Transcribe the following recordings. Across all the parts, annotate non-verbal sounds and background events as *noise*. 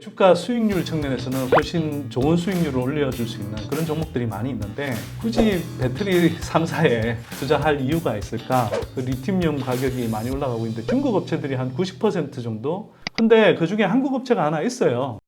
주가 수익률 측면에서는 훨씬 좋은 수익률을 올려줄 수 있는 그런 종목들이 많이 있는데 굳이 배터리 3사에 투자할 이유가 있을까? 그 리튬이온 가격이 많이 올라가고 있는데 중국 업체들이 한 90% 정도? 근데 그 중에 한국 업체가 하나 있어요.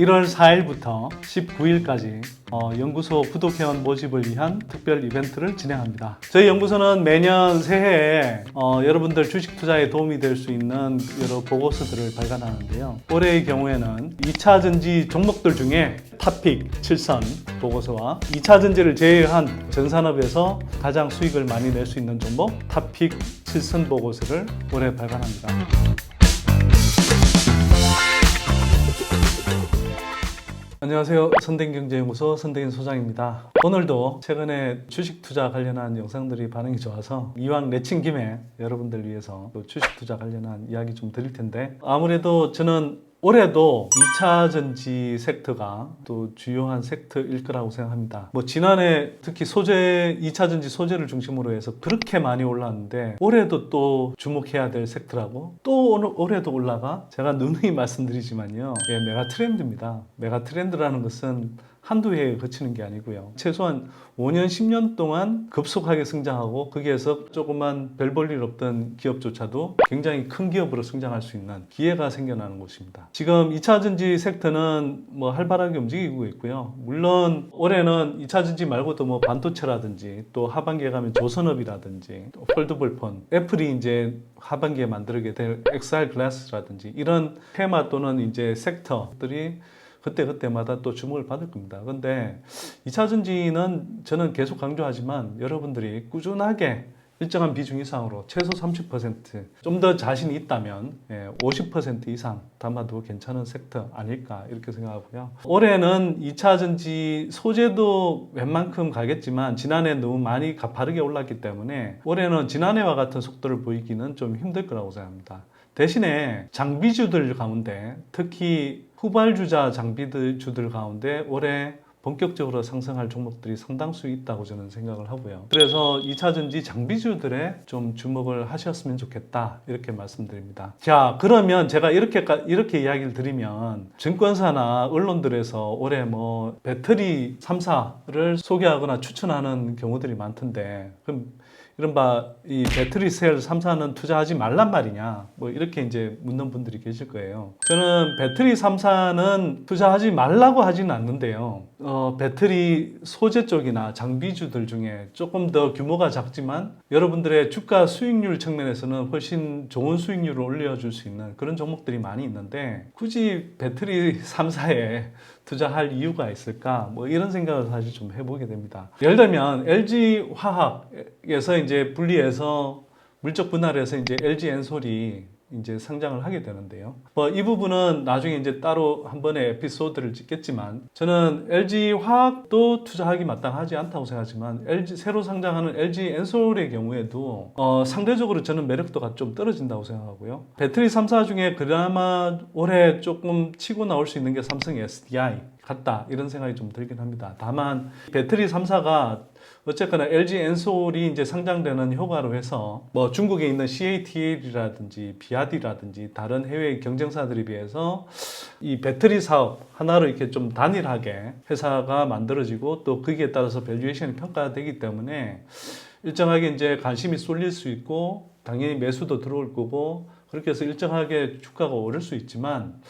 1월 4일부터 19일까지 어, 연구소 구독회원 모집을 위한 특별 이벤트를 진행합니다. 저희 연구소는 매년 새해에 어, 여러분들 주식 투자에 도움이 될 수 있는 여러 보고서들을 발간하는데요. 올해의 경우에는 2차 전지 종목들 중에 탑픽 7선 보고서와 2차 전지를 제외한 전산업에서 가장 수익을 많이 낼 수 있는 종목 탑픽 7선 보고서를 올해 발간합니다. 안녕하세요. 선댕경제연구소 선댕인 소장입니다. 오늘도 최근에 주식 투자 관련한 영상들이 반응이 좋아서 이왕 내친 김에 여러분들 위해서 또 주식 투자 관련한 이야기 좀 드릴 텐데 아무래도 저는 올해도 2차 전지 섹터가 또 주요한 섹터일 거라고 생각합니다. 뭐 지난해 특히 소재 2차 전지 소재를 중심으로 해서 그렇게 많이 올랐는데 올해도 또 주목해야 될 섹터라고 또 오늘 올해도 올라가 제가 누누이 *laughs* 말씀드리지만요. 예, 메가 트렌드입니다. 메가 트렌드라는 것은 한두 해에 그치는 게 아니고요. 최소한 5년, 10년 동안 급속하게 성장하고 거기에서 조그만 별 볼 일 없던 기업조차도 굉장히 큰 기업으로 성장할 수 있는 기회가 생겨나는 곳입니다. 지금 2차 전지 섹터는 뭐 활발하게 움직이고 있고요. 물론 올해는 2차 전지 말고도 뭐 반도체라든지 또 하반기에 가면 조선업이라든지 또 폴더블폰, 애플이 이제 하반기에 만들게 될 XR 글라스라든지 이런 테마 또는 이제 섹터들이 그때 그때마다 또 주목을 받을 겁니다. 근데 2차 전지는 저는 계속 강조하지만 여러분들이 꾸준하게 일정한 비중 이상으로 최소 30%좀 더 자신이 있다면 50% 이상 담아도 괜찮은 섹터 아닐까 이렇게 생각하고요. 올해는 2차 전지 소재도 웬만큼 가겠지만 지난해 너무 많이 가파르게 올랐기 때문에 올해는 지난해와 같은 속도를 보이기는 좀 힘들 거라고 생각합니다. 대신에 장비주들 가운데 특히 후발주자 장비주들 가운데 올해 본격적으로 상승할 종목들이 상당수 있다고 저는 생각을 하고요. 그래서 2차 전지 장비주들에 좀 주목을 하셨으면 좋겠다. 이렇게 말씀드립니다. 자, 그러면 제가 이렇게, 이렇게 이야기를 드리면 증권사나 언론들에서 올해 뭐 배터리 3사를 소개하거나 추천하는 경우들이 많던데, 그럼 이른바 이 배터리 셀 3사는 투자하지 말란 말이냐 뭐 이렇게 이제 묻는 분들이 계실 거예요. 저는 배터리 3사는 투자하지 말라고 하지는 않는데요. 어, 배터리 소재 쪽이나 장비주들 중에 조금 더 규모가 작지만 여러분들의 주가 수익률 측면에서는 훨씬 좋은 수익률을 올려줄 수 있는 그런 종목들이 많이 있는데 굳이 배터리 3사에 투자할 이유가 있을까? 뭐 이런 생각을 사실 좀 해보게 됩니다. 예를 들면 LG 화학에서 이제 분리해서 물적 분할해서 이제 LG 엔솔이 이제 상장을 하게 되는데요. 뭐 이 부분은 나중에 이제 따로 한 번의 에피소드를 찍겠지만 저는 LG 화학도 투자하기 마땅하지 않다고 생각하지만 LG 새로 상장하는 LG 엔솔의 경우에도 어 상대적으로 저는 매력도가 좀 떨어진다고 생각하고요. 배터리 3사 중에 그나마 올해 조금 치고 나올 수 있는 게 삼성 SDI 같다 이런 생각이 좀 들긴 합니다. 다만 배터리 3사가 어쨌거나 LG 엔솔이 이제 상장되는 효과로 해서 뭐 중국에 있는 CATL이라든지 비아디라든지 다른 해외 경쟁사들에 비해서 이 배터리 사업 하나로 이렇게 좀 단일하게 회사가 만들어지고 또 거기에 따라서 밸류에이션이 평가되기 때문에 일정하게 이제 관심이 쏠릴 수 있고 당연히 매수도 들어올 거고 그렇게 해서 일정하게 주가가 오를 수 있지만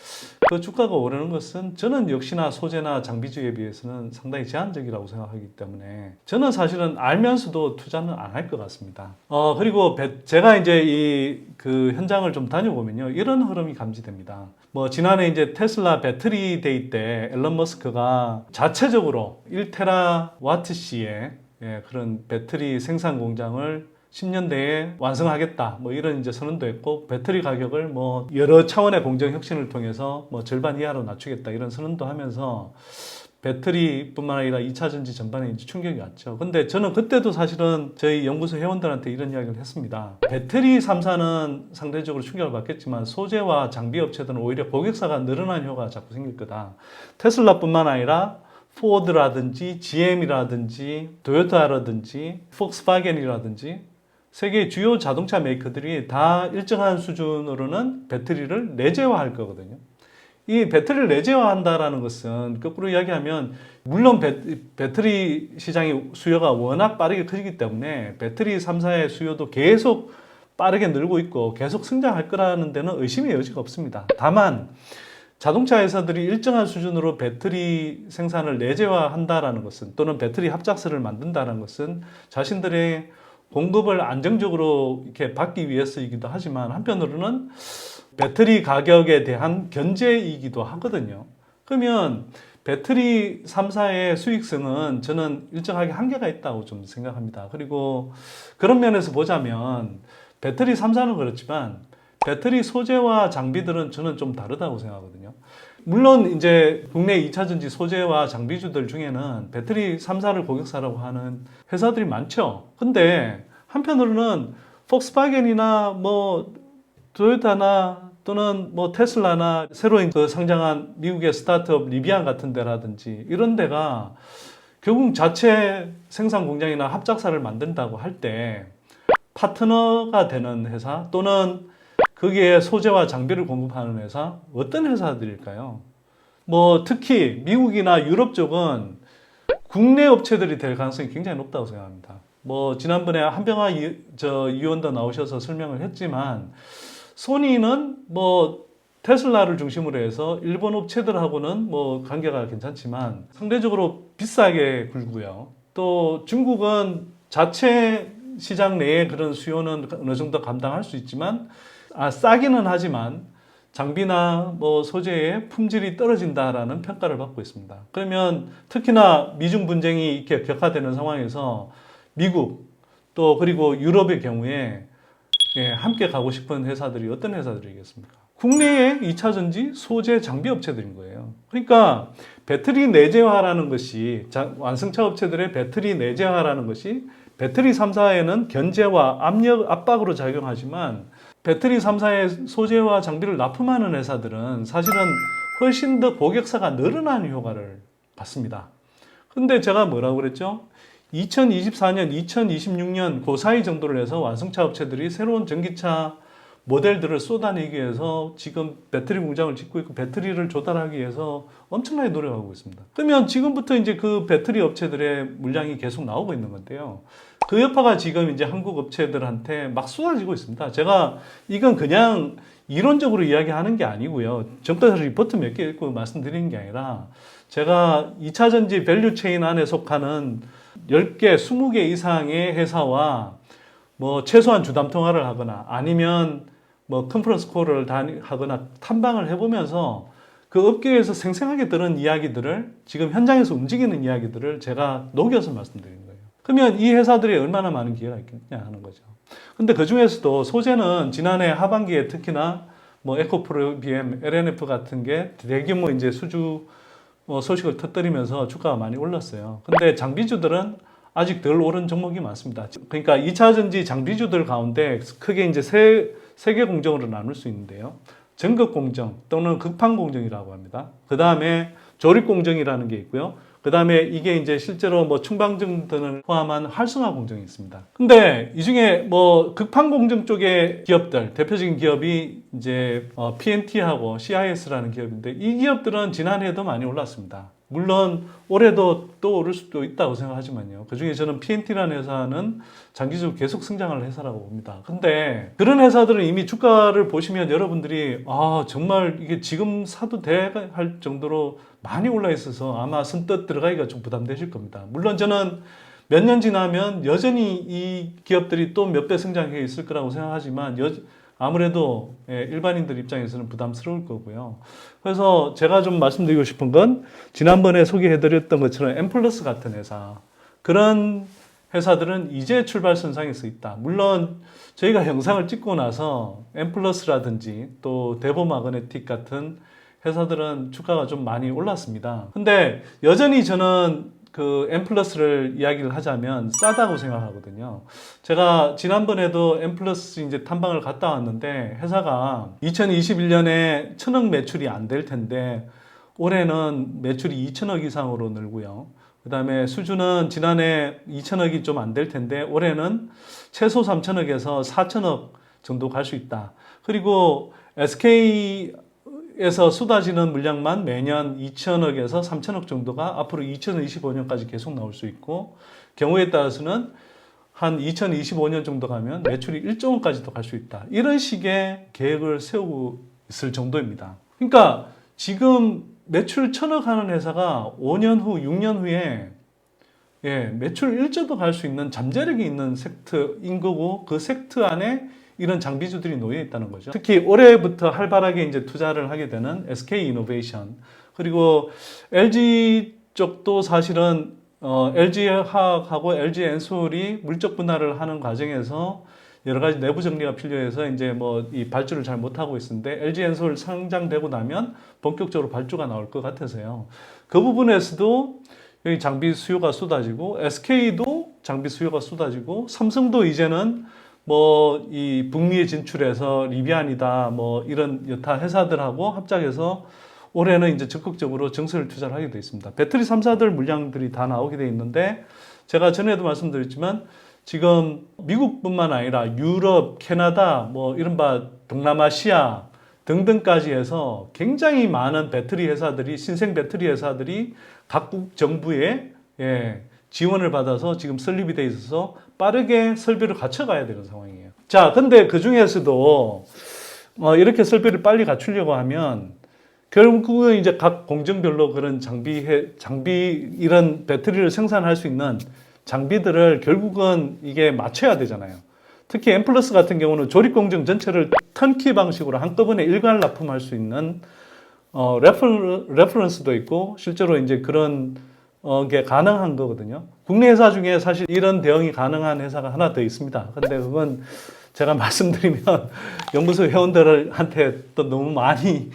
그 주가가 오르는 것은 저는 역시나 소재나 장비주에 비해서는 상당히 제한적이라고 생각하기 때문에 저는 사실은 알면서도 투자는 안 할 것 같습니다. 어 그리고 배, 제가 이제 이 그 현장을 좀 다녀보면요 이런 흐름이 감지됩니다. 뭐 지난해 이제 테슬라 배터리 데이 때 앨런 머스크가 자체적으로 1테라 와트시의 예, 그런 배터리 생산 공장을 10년 내에 완성하겠다. 뭐 이런 이제 선언도 했고 배터리 가격을 뭐 여러 차원의 공정 혁신을 통해서 뭐 절반 이하로 낮추겠다 이런 선언도 하면서 배터리뿐만 아니라 2차 전지 전반에 이제 충격이 왔죠. 근데 저는 그때도 사실은 저희 연구소 회원들한테 이런 이야기를 했습니다. 배터리 3사는 상대적으로 충격을 받겠지만 소재와 장비 업체들은 오히려 고객사가 늘어난 효과가 자꾸 생길 거다. 테슬라뿐만 아니라 포드라든지 GM이라든지 도요타라든지 폭스바겐이라든지 세계 주요 자동차 메이커들이 다 일정한 수준으로는 배터리를 내재화할 거거든요. 이 배터리를 내재화한다라는 것은 거꾸로 이야기하면 물론 배, 배터리 시장의 수요가 워낙 빠르게 커지기 때문에 배터리 3사의 수요도 계속 빠르게 늘고 있고 계속 성장할 거라는 데는 의심의 여지가 없습니다. 다만 자동차 회사들이 일정한 수준으로 배터리 생산을 내재화한다라는 것은 또는 배터리 합작설을 만든다는 것은 자신들의 공급을 안정적으로 이렇게 받기 위해서이기도 하지만 한편으로는 배터리 가격에 대한 견제이기도 하거든요. 그러면 배터리 3사의 수익성은 저는 일정하게 한계가 있다고 좀 생각합니다. 그리고 그런 면에서 보자면 배터리 3사는 그렇지만 배터리 소재와 장비들은 저는 좀 다르다고 생각하거든요. 물론 이제 국내 2차 전지 소재와 장비주들 중에는 배터리 3사를 고객사라고 하는 회사들이 많죠. 근데 한편으로는 폭스바겐이나 뭐 토요타나 또는 뭐 테슬라나 새로 그 상장한 미국의 스타트업 리비안 같은 데라든지 이런 데가 결국 자체 생산 공장이나 합작사를 만든다고 할 때 파트너가 되는 회사 또는 거기에 소재와 장비를 공급하는 회사 어떤 회사들일까요? 뭐 특히 미국이나 유럽 쪽은 국내 업체들이 될 가능성이 굉장히 높다고 생각합니다. 뭐 지난번에 한병화 이- 저 의원도 나오셔서 설명을 했지만 소니는 뭐 테슬라를 중심으로 해서 일본 업체들하고는 뭐 관계가 괜찮지만 상대적으로 비싸게 굴고요. 또 중국은 자체 시장 내에 그런 수요는 어느 정도 감당할 수 있지만 아, 싸기는 하지만 장비나 뭐 소재의 품질이 떨어진다라는 평가를 받고 있습니다. 그러면 특히나 미중 분쟁이 이렇게 격화되는 상황에서 미국 또 그리고 유럽의 경우에 예, 함께 가고 싶은 회사들이 어떤 회사들이겠습니까? 국내의 2차 전지 소재 장비 업체들인 거예요. 그러니까 배터리 내재화라는 것이 자- 완성차 업체들의 배터리 내재화라는 것이 배터리 3사에는 견제와 압력 압박으로 작용하지만 배터리 3사의 소재와 장비를 납품하는 회사들은 사실은 훨씬 더 고객사가 늘어나는 효과를 받습니다. 근데 제가 뭐라고 그랬죠? 2024년, 2026년 그 사이 정도를 해서 완성차 업체들이 새로운 전기차 모델들을 쏟아내기 위해서 지금 배터리 공장을 짓고 있고 배터리를 조달하기 위해서 엄청나게 노력하고 있습니다. 그러면 지금부터 이제 그 배터리 업체들의 물량이 계속 나오고 있는 건데요. 그 여파가 지금 이제 한국 업체들한테 막 쏟아지고 있습니다. 제가 이건 그냥 이론적으로 이야기하는 게 아니고요. 정부에서 리포트 몇 개 읽고 말씀드리는 게 아니라 제가 2차 전지 밸류 체인 안에 속하는 10개, 20개 이상의 회사와 뭐 최소한 주담 통화를 하거나 아니면 뭐 컨퍼런스 콜을 하거나 탐방을 해보면서 그 업계에서 생생하게 들은 이야기들을 지금 현장에서 움직이는 이야기들을 제가 녹여서 말씀드리는 거예요. 그러면 이 회사들이 얼마나 많은 기회가 있겠냐 하는 거죠. 근데 그 중에서도 소재는 지난해 하반기에 특히나 뭐 에코프로 BM, LNF 같은 게 대규모 이제 수주 어, 소식을 터뜨리면서 주가가 많이 올랐어요. 근데 장비주들은 아직 덜 오른 종목이 많습니다. 그러니까 2차 전지 장비주들 가운데 크게 이제 세, 세개 공정으로 나눌 수 있는데요. 전극 공정 또는 극판 공정이라고 합니다. 그 다음에 조립 공정이라는 게 있고요. 그 다음에 이게 이제 실제로 뭐 충방증 등을 포함한 활성화 공정이 있습니다. 근데 이 중에 뭐 극판 공정 쪽의 기업들, 대표적인 기업이 이제 어, PNT하고 CIS라는 기업인데 이 기업들은 지난해에도 많이 올랐습니다. 물론 올해도 또 오를 수도 있다고 생각하지만요. 그 중에 저는 PNT라는 회사는 장기적으로 계속 성장을 회사라고 봅니다. 근데 그런 회사들은 이미 주가를 보시면 여러분들이 아, 정말 이게 지금 사도 돼 할 정도로 많이 올라 있어서 아마 선뜻 들어가기가 좀 부담되실 겁니다. 물론 저는 몇 년 지나면 여전히 이 기업들이 또 몇 배 성장해 있을 거라고 생각하지만 여, 아무래도 예, 일반인들 입장에서는 부담스러울 거고요. 그래서 제가 좀 말씀드리고 싶은 건 지난번에 소개해드렸던 것처럼 엠플러스 같은 회사 그런 회사들은 이제 출발선상에 서 있다. 물론 저희가 영상을 찍고 나서 엠플러스라든지 또 데보마그네틱 같은 회사들은 주가가 좀 많이 올랐습니다. 근데 여전히 저는 그 엠플러스를 이야기를 하자면 싸다고 생각하거든요. 제가 지난번에도 엠플러스 이제 탐방을 갔다 왔는데 회사가 2021년에 천억 매출이 안 될 텐데 올해는 매출이 2천억 이상으로 늘고요. 그 다음에 수주는 지난해 2천억이 좀 안 될 텐데 올해는 최소 3천억에서 4천억 정도 갈 수 있다. 그리고 SK 에서 쏟아지는 물량만 매년 2천억에서 3천억 정도가 앞으로 2025년까지 계속 나올 수 있고 경우에 따라서는 한 2025년 정도 가면 매출이 1조 원까지도 갈 수 있다. 이런 식의 계획을 세우고 있을 정도입니다. 그러니까 지금 매출 천억 하는 회사가 5년 후, 6년 후에 예, 매출 1조도 갈 수 있는 잠재력이 있는 섹터인 거고 그 섹터 안에 이런 장비주들이 놓여 있다는 거죠. 특히 올해부터 활발하게 이제 투자를 하게 되는 SK 이노베이션 그리고 LG 쪽도 사실은 어, LG 화학하고 LG 엔솔이 물적 분할을 하는 과정에서 여러 가지 내부 정리가 필요해서 이제 뭐 이 발주를 잘 못하고 있는데 LG 엔솔 상장되고 나면 본격적으로 발주가 나올 것 같아서요. 그 부분에서도 여기 장비 수요가 쏟아지고 SK도 장비 수요가 쏟아지고 삼성도 이제는 뭐 이 북미에 진출해서 리비안이다 뭐 이런 여타 회사들하고 합작해서 올해는 이제 적극적으로 정세를 투자를 하게 돼 있습니다. 배터리 3사들 물량들이 다 나오게 돼 있는데 제가 전에도 말씀드렸지만 지금 미국뿐만 아니라 유럽, 캐나다, 뭐 이른바 동남아시아 등등까지 해서 굉장히 많은 배터리 회사들이 신생 배터리 회사들이 각국 정부의 예, 지원을 받아서 지금 설립이 돼 있어서 빠르게 설비를 갖춰가야 되는 상황이에요. 자, 근데 그 중에서도 어, 이렇게 설비를 빨리 갖추려고 하면 결국은 이제 각 공정별로 그런 장비 장비 이런 배터리를 생산할 수 있는 장비들을 결국은 이게 맞춰야 되잖아요. 특히 M 플러스 같은 경우는 조립 공정 전체를 턴키 방식으로 한꺼번에 일괄 납품할 수 있는 어, 레퍼, 레퍼런스도 있고 실제로 이제 그런 어, 게 가능한 거거든요. 국내 회사 중에 사실 이런 대응이 가능한 회사가 하나 더 있습니다. 근데 그건 제가 *laughs* 말씀드리면 연구소 회원들한테 또 너무 많이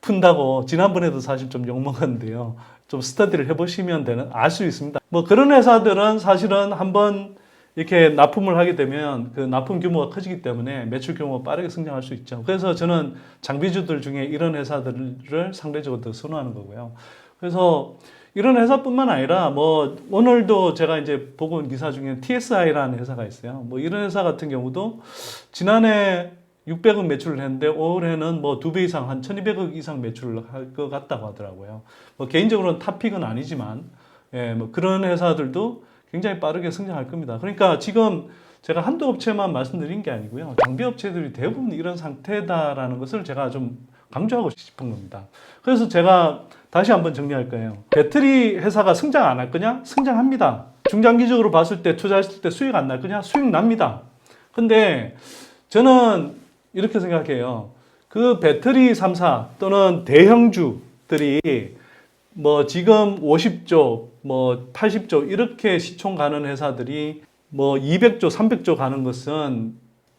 푼다고 지난번에도 사실 좀 욕먹었는데요. 좀 스터디를 해보시면 되는 알 수 있습니다. 뭐 그런 회사들은 사실은 한번 이렇게 납품을 하게 되면 그 납품 규모가 커지기 때문에 매출 규모가 빠르게 성장할 수 있죠. 그래서 저는 장비주들 중에 이런 회사들을 상대적으로 더 선호하는 거고요. 그래서 이런 회사뿐만 아니라 뭐 오늘도 제가 이제 보고 온 기사 중에 TSI라는 회사가 있어요. 뭐 이런 회사 같은 경우도 지난해 600억 매출을 했는데 올해는 뭐 두 배 이상 한 1200억 이상 매출을 할 것 같다고 하더라고요. 뭐 개인적으로는 탑픽은 아니지만 예, 뭐 그런 회사들도 굉장히 빠르게 성장할 겁니다. 그러니까 지금 제가 한두 업체만 말씀드린 게 아니고요. 장비 업체들이 대부분 이런 상태다라는 것을 제가 좀 강조하고 싶은 겁니다. 그래서 제가 다시 한번 정리할 거예요. 배터리 회사가 성장 안 할 거냐? 성장합니다. 중장기적으로 봤을 때 투자했을 때 수익 안 날 거냐? 수익 납니다. 근데 저는 이렇게 생각해요. 그 배터리 3사 또는 대형주들이 뭐 지금 50조, 뭐 80조 이렇게 시총 가는 회사들이 뭐 200조, 300조 가는 것은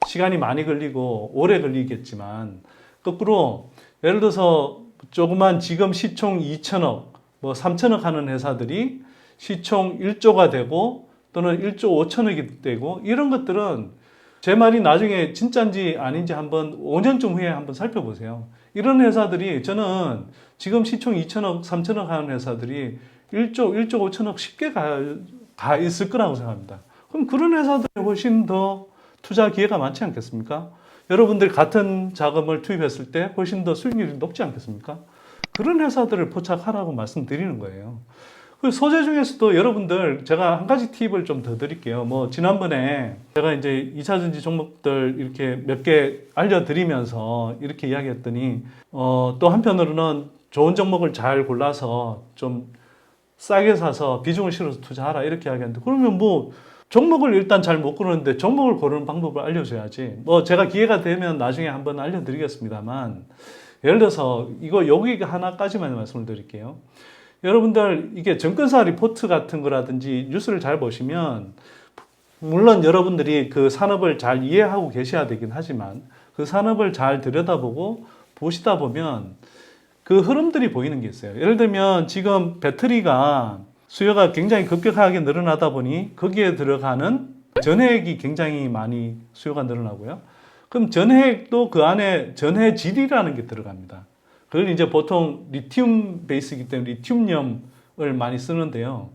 시간이 많이 걸리고 오래 걸리겠지만 거꾸로 예를 들어서 조그만 지금 시총 2천억, 뭐 3천억 하는 회사들이 시총 1조가 되고 또는 1조 5천억이 되고 이런 것들은 제 말이 나중에 진짜인지 아닌지 한번 5년쯤 후에 한번 살펴보세요. 이런 회사들이 저는 지금 시총 2천억, 3천억 하는 회사들이 1조, 1조 5천억 쉽게 가, 가 있을 거라고 생각합니다. 그럼 그런 회사들이 훨씬 더 투자 기회가 많지 않겠습니까? 여러분들이 같은 자금을 투입했을 때 훨씬 더 수익률이 높지 않겠습니까? 그런 회사들을 포착하라고 말씀드리는 거예요. 그 소재 중에서도 여러분들 제가 한 가지 팁을 좀 더 드릴게요. 뭐 지난번에 제가 이제 2차 전지 종목들 이렇게 몇 개 알려드리면서 이렇게 이야기했더니 어, 또 한편으로는 좋은 종목을 잘 골라서 좀 싸게 사서 비중을 실어서 투자하라 이렇게 이야기하는데 그러면 뭐 종목을 일단 잘 못 고르는데 종목을 고르는 방법을 알려줘야지. 뭐 제가 기회가 되면 나중에 한번 알려드리겠습니다만 예를 들어서 이거 여기 하나까지만 말씀을 드릴게요. 여러분들 이게 증권사 리포트 같은 거라든지 뉴스를 잘 보시면 물론 여러분들이 그 산업을 잘 이해하고 계셔야 되긴 하지만 그 산업을 잘 들여다보고 보시다 보면 그 흐름들이 보이는 게 있어요. 예를 들면 지금 배터리가 수요가 굉장히 급격하게 늘어나다 보니 거기에 들어가는 전해액이 굉장히 많이 수요가 늘어나고요. 그럼 전해액도 그 안에 전해질이라는 게 들어갑니다. 그걸 이제 보통 리튬 베이스이기 때문에 리튬염을 많이 쓰는데요.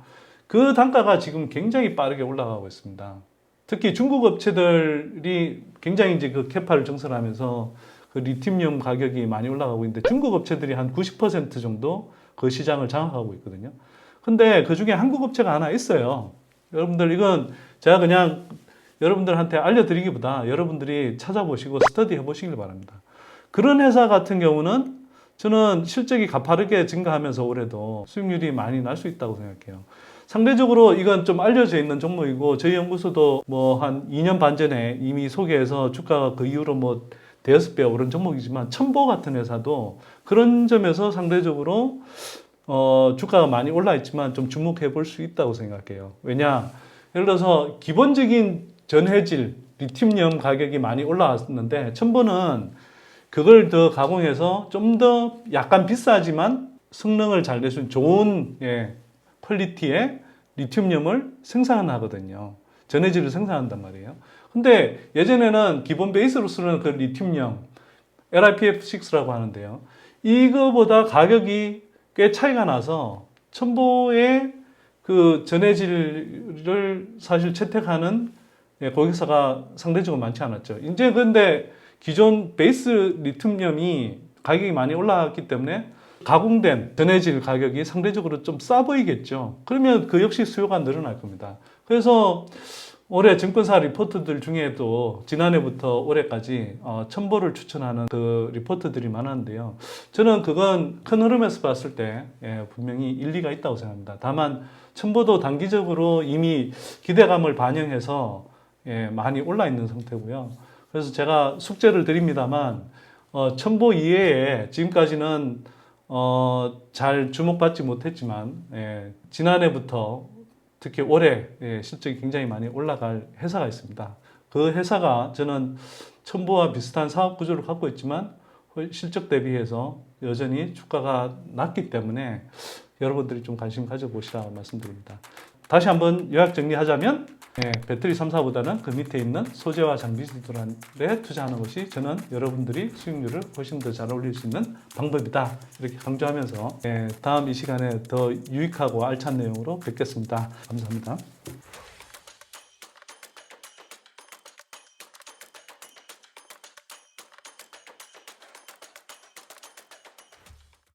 그 단가가 지금 굉장히 빠르게 올라가고 있습니다. 특히 중국 업체들이 굉장히 이제 그 캐파를 증설하면서 그 리튬이온 가격이 많이 올라가고 있는데 중국 업체들이 한 90% 정도 그 시장을 장악하고 있거든요. 근데 그 중에 한국 업체가 하나 있어요. 여러분들 이건 제가 그냥 여러분들한테 알려드리기보다 여러분들이 찾아보시고 스터디 해보시길 바랍니다. 그런 회사 같은 경우는 저는 실적이 가파르게 증가하면서 올해도 수익률이 많이 날 수 있다고 생각해요. 상대적으로 이건 좀 알려져 있는 종목이고 저희 연구소도 뭐 한 2년 반 전에 이미 소개해서 주가가 그 이후로 뭐 대여섯 배 오른 종목이지만 첨보 같은 회사도 그런 점에서 상대적으로 어, 주가가 많이 올라 있지만 좀 주목해 볼 수 있다고 생각해요. 왜냐? 예를 들어서 기본적인 전해질 리튬이온 가격이 많이 올라왔는데 첨보는 그걸 더 가공해서 좀 더 약간 비싸지만 성능을 잘 내준 좋은 예, 퀄리티의 리튬이온을 생산하거든요. 전해질을 생산한단 말이에요. 근데 예전에는 기본 베이스로 쓰는 그 리튬이온 LiPF6라고 하는데요. 이거보다 가격이 꽤 차이가 나서 첨보의 그 전해질을 사실 채택하는 예, 고객사가 상대적으로 많지 않았죠. 이제 근데 기존 베이스 리튬이온이 가격이 많이 올라갔기 때문에 가공된 전해질 가격이 상대적으로 좀 싸 보이겠죠. 그러면 그 역시 수요가 늘어날 겁니다. 그래서 올해 증권사 리포트들 중에도 지난해부터 올해까지 어, 첨보를 추천하는 그 리포트들이 많았는데요. 저는 그건 큰 흐름에서 봤을 때 예, 분명히 일리가 있다고 생각합니다. 다만 첨보도 단기적으로 이미 기대감을 반영해서 예, 많이 올라 있는 상태고요. 그래서 제가 숙제를 드립니다만 어, 첨보 이외에 지금까지는 어, 잘 주목받지 못했지만 예, 지난해부터 특히 올해 예, 실적이 굉장히 많이 올라갈 회사가 있습니다. 그 회사가 저는 첨보와 비슷한 사업 구조를 갖고 있지만 훨- 실적 대비해서 여전히 주가가 낮기 때문에 여러분들이 좀 관심 가져보시라 말씀드립니다. 다시 한번 요약 정리하자면 예, 배터리 3사보다는 그 밑에 있는 소재와 장비들에 투자하는 것이 저는 여러분들이 수익률을 훨씬 더 잘 올릴 수 있는 방법이다 이렇게 강조하면서 예, 다음 이 시간에 더 유익하고 알찬 내용으로 뵙겠습니다. 감사합니다.